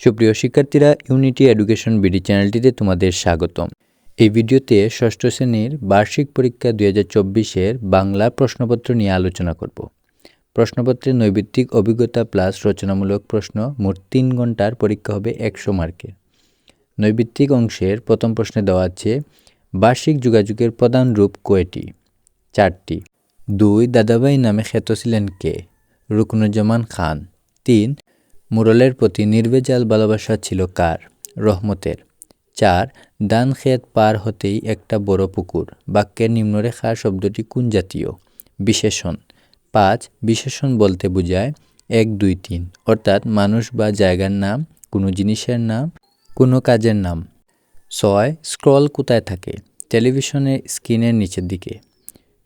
সুপ্রিয় শিক্ষার্থীরা unity education BD চ্যানেলটিতে তোমাদের স্বাগতম। এই ভিডিওতে ষষ্ঠ শ্রেণির বার্ষিক পরীক্ষা দুই হাজার চব্বিশের বাংলা প্রশ্নপত্র নিয়ে আলোচনা করব। প্রশ্নপত্রের নৈবিত্তিক অভিজ্ঞতা প্লাস রচনামূলক প্রশ্ন মোট তিন ঘণ্টার পরীক্ষা হবে একশো মার্কের। নৈবিত্তিক অংশের প্রথম প্রশ্নে দেওয়া আছে, বার্ষিক যোগাযোগের প্রধান রূপ কয়টি? চারটি। দুই, দাদাভাই নামে খ্যাত ছিলেন কে? রুকনুজ্জামান খান। তিন মুরলের প্রতি নির্বেজাল ভালোবাসা ছিল কার? রহমতের। চার, ডান ক্ষেত পার হতেই একটা বড় পুকুর। বাক্যের নিম্নরেখা শব্দটি কোন জাতীয়? বিশেষণ। পাঁচ, বিশেষণ বলতে বোঝায় এক, দুই, তিন। অর্থাৎ মানুষ বা জায়গার নাম, কোনো জিনিসের নাম, কোনো কাজের নাম। ছয়, স্ক্রল কোথায় থাকে? টেলিভিশনের স্ক্রিনের নিচের দিকে।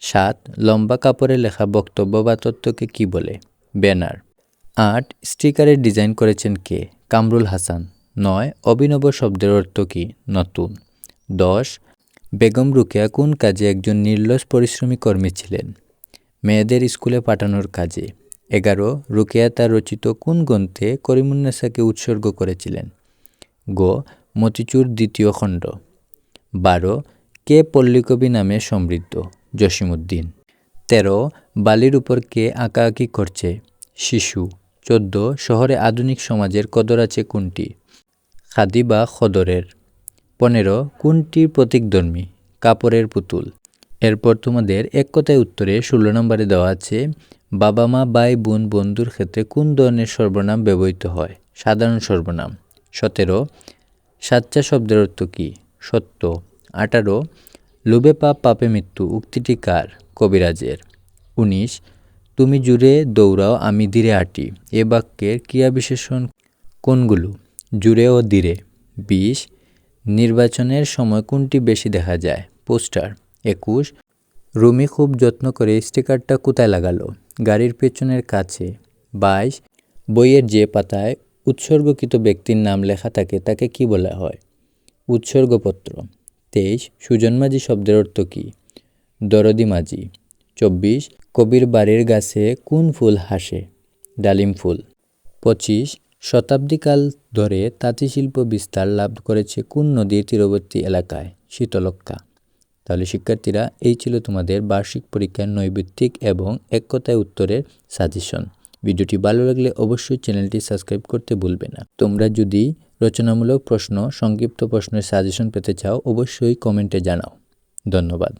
সাত, লম্বা কাপড়ে লেখা বক্তব্য বা তত্ত্বকে কী বলে? ব্যানার। আট স্টিকারের ডিজাইন করেছেন কে? কামরুল হাসান। নয়, অভিনব শব্দের অর্থ কী? নতুন। দশ, বেগম রুকেয়া কোন কাজে একজন নির্লস পরিশ্রমী কর্মী ছিলেন? মেয়েদের স্কুলে পাঠানোর কাজে। এগারো, রুকেয়া তার রচিত কোন গ্রন্থে করিমুন্নেসাকে উৎসর্গ করেছিলেন? গ, মতিচুর দ্বিতীয় খণ্ড। বারো, কে পল্লীকবি নামে সমৃদ্ধ? জসিমুদ্দিন তেরো, বালির উপর কে আঁকাআঁকি করছে? শিশু। চোদ্দ, শহরে আধুনিক সমাজের কদর আছে কোনটি? খাদি বা খদরের। পনেরো কোনটি প্রতীকধর্মী কাপড়ের পুতুল। এরপর তোমাদের এক কথায় উত্তরে ষোলো নম্বরে দেওয়া আছে, বাবা মা বাই বোন, বন্ধুর ক্ষেত্রে কোন ধরনের সর্বনাম ব্যবহৃত হয়? সাধারণ সর্বনাম। সতেরো, সাচ্চা শব্দের অর্থ কী? সত্য। আঠারো, লোভে পাপ, পাপে মৃত্যু, উক্তিটি কার? কবিরাজের। উনিশ তুমি জুড়ে দৌড়াও, আমি ধীরে আটি এ বাক্যের ক্রিয়া বিশেষণ কোনগুলো? জুড়ে ও ধীরে। বিশ, নির্বাচনের সময় কোনটি বেশি দেখা যায়? পোস্টার। একুশ, রুমি খুব যত্ন করে স্টিকারটা কোথায় লাগালো? গাড়ির পেছনের কাছে। বাইশ, বইয়ের যে পাতায় উৎসর্গকৃত ব্যক্তির নাম লেখা থাকে, তাকে কি বলা হয়? উৎসর্গপত্র। তেইশ, সুজন মাঝি শব্দের অর্থ কী? দরদি মাঝি। চব্বিশ, কবির বাড়ির গাছে কোন ফুল হাসে? ডালিম ফুল। পঁচিশ, শতাব্দীকাল ধরে তাঁতিশিল্প বিস্তার লাভ করেছে কোন নদীর তীরবর্তী এলাকায়? শীতলক্ষা তাহলে শিক্ষার্থীরা, এই ছিল তোমাদের বার্ষিক পরীক্ষার নৈবিত্তিক এবং এক কথায় উত্তরের সাজেশন ভিডিওটি ভালো লাগলে অবশ্যই চ্যানেলটি সাবস্ক্রাইব করতে ভুলবে না। তোমরা যদি রচনামূলক প্রশ্ন, সংক্ষিপ্ত প্রশ্নের সাজেশন পেতে চাও, অবশ্যই কমেন্টে জানাও। ধন্যবাদ।